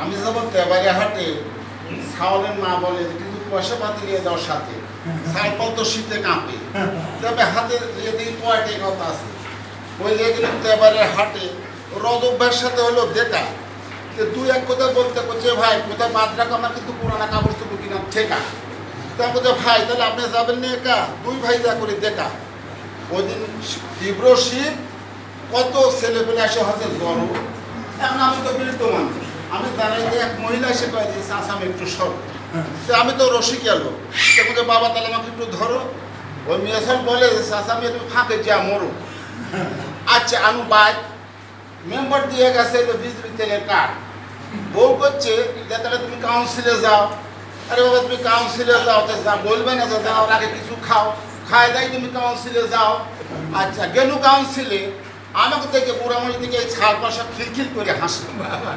আমি যাব তেবারে হাটে ছাওলের মা বলে কিছু পয়সা পাতি নিয়ে যাওয়ার সাথে। সাইকেল তো শীতে কাঁপে। তবে হাতে দিয়ে দিই পয়টে কথা আছে। ওই যে গেলাম তেবারে হাটে রজব ভাইয়ের সাথে হলো দেখা তুই এক কথা বলতে করছে ভাই, কোথায় বাদ রাখো? আমার কিন্তু পুরানা কাপড় চোপড় কিনা ঠেকা। তা বলছে, ভাই, তাহলে আপনি যাবেন না একা? দুই ভাই যা করে দেখা ওই দিন তীব্র শীত, কত ছেলেপেলে এসে হচ্ছে জ্বর এখন আমি তো বৃদ্ধ মানুষ। আমি দাঁড়াই যে এক মহিলা এসে কয়ে দিয়েছে আসাম একটু সব তো আমি তো রসিক তো বলছে বাবা তাহলে আমাকে একটু ধরো। ওই মেয়েসল বলে যে আসামি একটু ফাঁকে যা মরো আচ্ছা আমি বাইক মেম্বার দিয়ে গেছে যে বিজলি তেলের কার্ড বউ করছে যে তাহলে তুমি কাউন্সিলে যাও। আরে বাবা তুমি কাউন্সিলে যাও তো যা বলবে না যে যাওয়ার আগে কিছু খাও। খায় দাই তুমি কাউন্সিলে যাও। আচ্ছা গেলু কাউন্সিলে আমাকে দেখে বুড়ামণি দিকে ছাড় পাশা খিলখিল করে হাসে।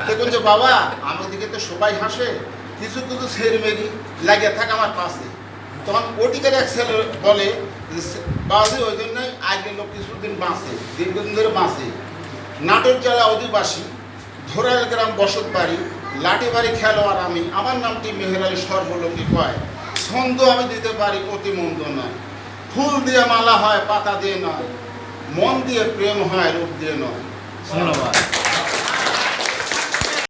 দেখুন যে বাবা, আমার দিকে তো সবাই হাসে। কিছু কিছু ছেড়মেরি লাগিয়ে থাকে আমার পাশে। তখন ওটিকার এক ছেলে বলে সে- ওই জন্যই আগে লোক কিছুদিন বাঁচে, দীর্ঘদিন ধরে বাঁচে। নাটোর জেলা অধিবাসী, ধোরাল গ্রাম বসত বাড়ি লাঠি বাড়ি খেলোয়াড় আমি, আমার নামটি মেহের আলী সর্বলোকী কয়। ছন্দ আমি দিতে পারি অতি মন্দ নয়। ফুল দিয়ে মালা হয়, পাতা দিয়ে নয়। মন দিয়ে প্রেম হয় রূপ দিয়ে নয়। ধন্যবাদ।